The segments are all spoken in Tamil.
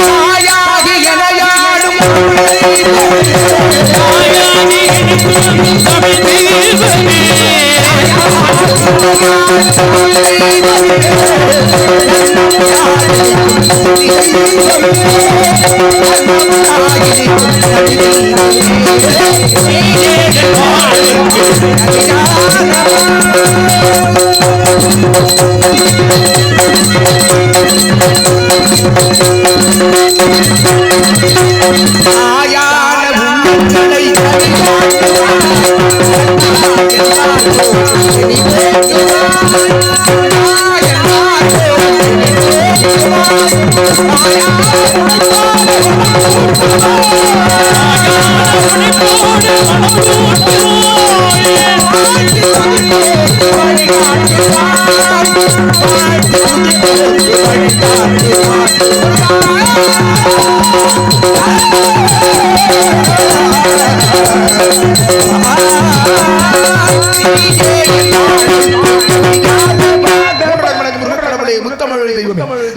தாயாகி தமிழ் आया Yeah. எனையாடும் தாயான உங்களை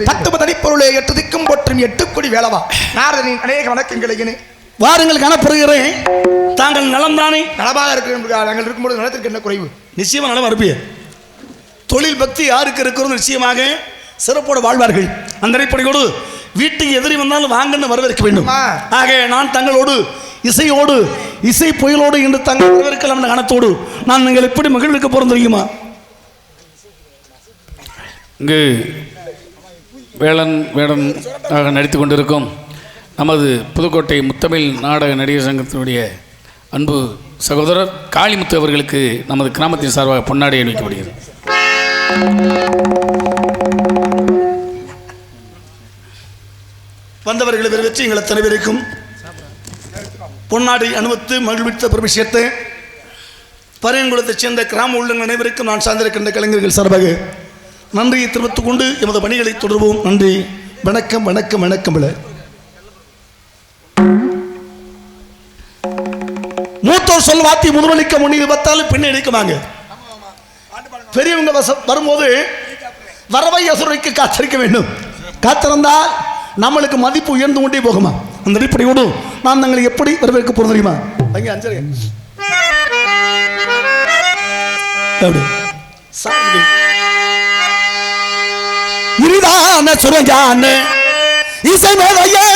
தத்துவதனி பொருளே எட்டு திக்கும் போற்றும் எட்டு கொடி வேளவா. நாரதனின் அநேக வணக்கங்களை வாருங்கள் காணப்படுகிறேன். தாங்கள் நலம்தானே? நலமாக இருக்கிற நாங்கள் இருக்கும்போது நலத்திற்கு என்ன குறைவு? நிச்சயமா நலம் அனுப்பிய தொழில் பக்தி யாருக்கு இருக்கிறது நிச்சயமாக சிறப்போடு வாழ்வார்கள். அந்த அடிப்படையோடு வீட்டுக்கு எதிரி வந்தாலும் வாங்கன்னு வரவேற்க வேண்டும். ஆக நான் தங்களோடு இசையோடு இசை புயலோடு இன்று தங்கள் வரவேற்கலாம் என்ற கணத்தோடு நான் நீங்கள் எப்படி மகிழ்விக்க போறோம் தெரியுமா? இங்கு வேளன் வேடன் ஆக நடித்து கொண்டிருக்கும் நமது புதுக்கோட்டை முத்தமிழ் நாடக நடிகர் சங்கத்தினுடைய அன்பு சகோதரர் காளிமுத்து அவர்களுக்கு நமது கிராமத்தின் சார்பாக பொன்னாடை அணிவிக்கப்படுகிறது. வந்தவர்களை வரவேற்று எங்கள் அத்தனை பேருக்கும் பொன்னாடை அனுபவித்து மகிழ்வித்த ஒரு விஷயத்தை பரையங்குளத்தைச் சேர்ந்த கிராம உள்ளங்கள் அனைவருக்கும் நான் சார்ந்திருக்கின்ற கலைஞர்கள் சார்பாக நன்றியை தெரிவித்துக் கொண்டு எமது பணிகளை தொடர்வோம். நன்றி. வணக்கம் வணக்கம் வணக்கம் மூத்தோர் சொல் வாத்தி முதலளிக்க முன்னீர் பார்த்தாலும் பின்ன இடிக்குமாங்க பெரியவங்க வச வரும்போது வரவை அசுரைக்கு காத்திருக்க வேண்டும். காத்திருந்தா நம்மளுக்கு மதிப்பு உயர்ந்து கொண்டே போகுமா? அந்த அடிப்படையோடு நான் தங்களை எப்படி வரவேற்க போறோம் தெரியுமா? அங்கே அஞ்சலி. அப்படி இருதான சுரஞ்சான இசை மேலையே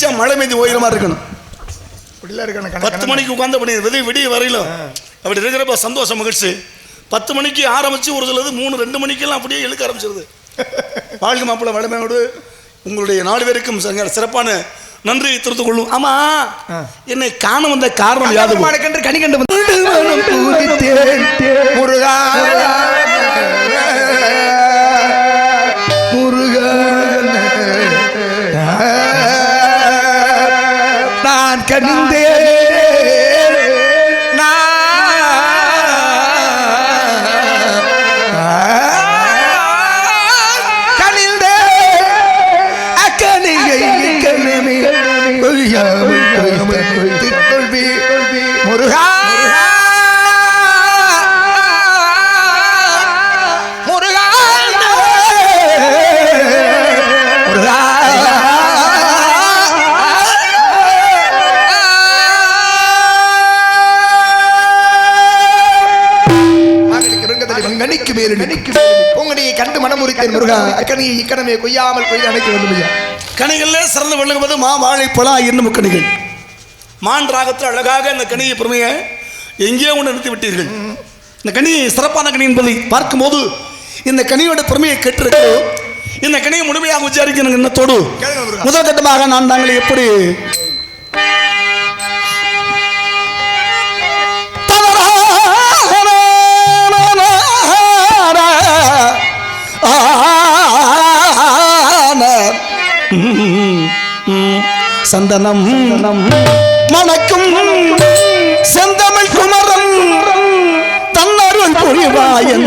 அடிச்சா மழை மீது ஓயிற மாதிரி இருக்கணும். பத்து மணிக்கு உட்காந்து அப்படி விடிய விடிய வரையிலும் அப்படி இருக்கிறப்ப சந்தோஷம் மகிழ்ச்சி. பத்து மணிக்கு ஆரம்பிச்சு ஒரு சிலது மூணு ரெண்டு மணிக்கெல்லாம் அப்படியே இழுக்க ஆரம்பிச்சிருது. வாழ்க்கை மாப்பிள்ளை வளமையோடு உங்களுடைய நாலு பேருக்கும் சிறப்பான நன்றி தெரிந்து கொள்ளும். ஆமா என்னை காண வந்த காரணம் யாது கனி கண்டு முருகா கொள்வி முருகா! கணிக்கு மேல் கணிக்கு உங்களுடைய கண்டு மனமுறித்தேன் முருகா. அக்கனையை இக்கணமே கொய்யாமல் கொய்து அணைக்க வேண்டும் ஐயா கனிகளிலே சிறந்து விளங்குவது மா வாழைப்பழா என்னும் கனிகள். மான் ராகத்தில் அழகாக இந்த கனியை பெருமையை எங்கேயோ ஒன்று நிறுத்தி விட்டீர்கள். இந்த கனி சிறப்பான கனி என்பதை பார்க்கும்போது இந்த கனியோட பெருமையை கேட்டிருக்கிறோம் இந்த கனியை முழுமையாக உச்சாரிக்கணும் எண்ணத்தோடு. கேளுங்க முருகா. முதல் கட்டமாக நான் தாங்கள் எப்படி சந்தனம். மணக்கும் செந்தமிழ் குமரன் தன்னருள் புரிவாயன்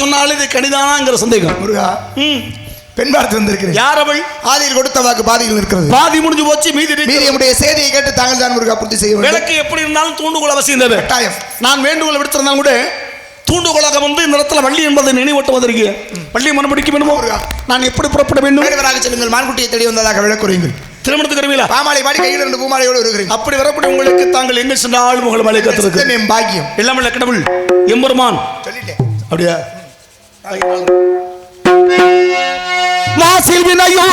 ஐமுருகனுக்கு சுபீதரம் என்று சொன்னால் இது கனிதானாங்கிற சந்தேகம். முருகா ம். பெண் பார்த்து வந்திருக்கிறேன். யார் அவள்? ஆதியில் கொடுத்த வாக்கு பாதியில் இருக்கிறது. பாதி முடிஞ்சு போச்சு மீதி. மீதி நம்முடைய செய்தியை கேட்டு தாங்கள் தான் முருகா பூர்த்தி செய்ய விளக்கு எப்படி இருந்தாலும் தூண்டுகோல் அவசியம் தேவை கட்டாயம். நான் வேண்டுகோள் விடுத்திருந்தாலும் கூட தூண்டுகோலாக வந்து இந்த இடத்துல வள்ளி என்பதை நினைவூட்டுவதற்கு வள்ளி மனப்பிடிக்க வேண்டுமோ? நான் எப்படி புறப்பட வேண்டும்? வேடுவராக செல்லுங்கள் மான்குட்டியை தேடி வந்ததாக விளக்குறீங்கள் திருமணத்துக்கு வருவீங்களா? பாமாலை பாடி கையில் ரெண்டு பூமாலையோடு வருகிறேன். அப்படி வரப்படி உங்களுக்கு தாங்கள் எங்க சென்ற ஆள் முகல் மலை கத்திருக்கு பாக்கியம். எல்லாமே கடவுள். எம்பெருமான். சொல்லிட்டேன். அப்படியா? மாசில் வினையோ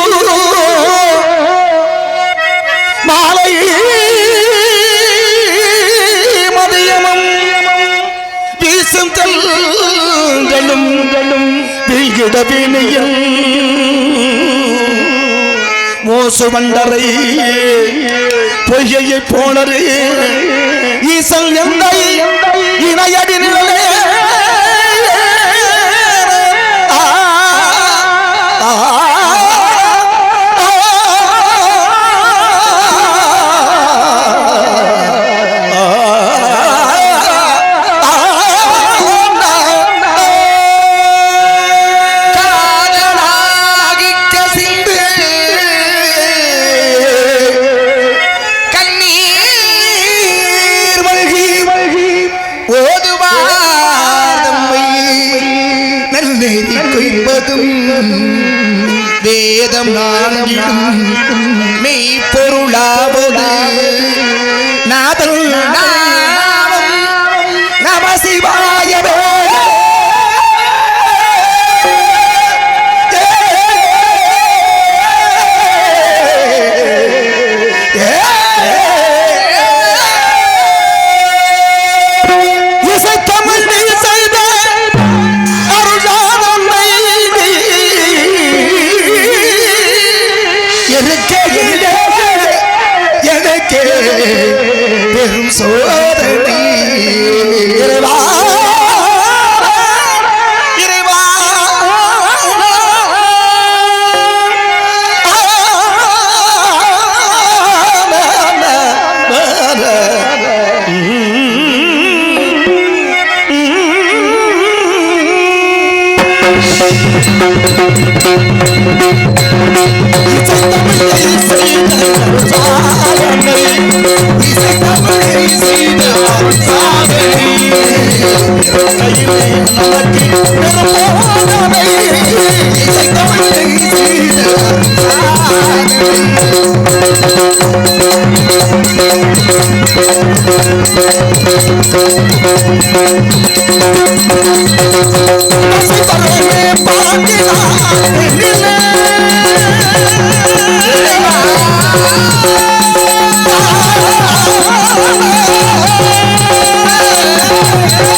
மாலை மதியமும் வீசும் கல்களும் வீழ்கிட வினையில் மோசு வண்டரை பொய்யை போனரு ஈசல் எந்தை இணையடி நில நம சிவாயவே சிவலிங்கம் சாட்சி சொன்ன திக்கு மண் Ah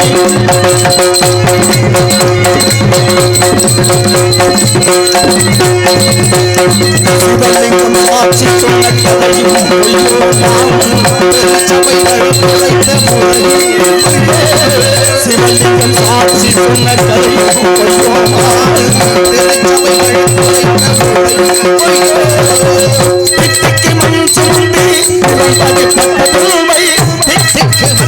பட்ட பெருமை திக்கு மண் சுமந்து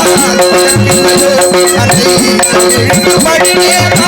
பட்ட பெருமை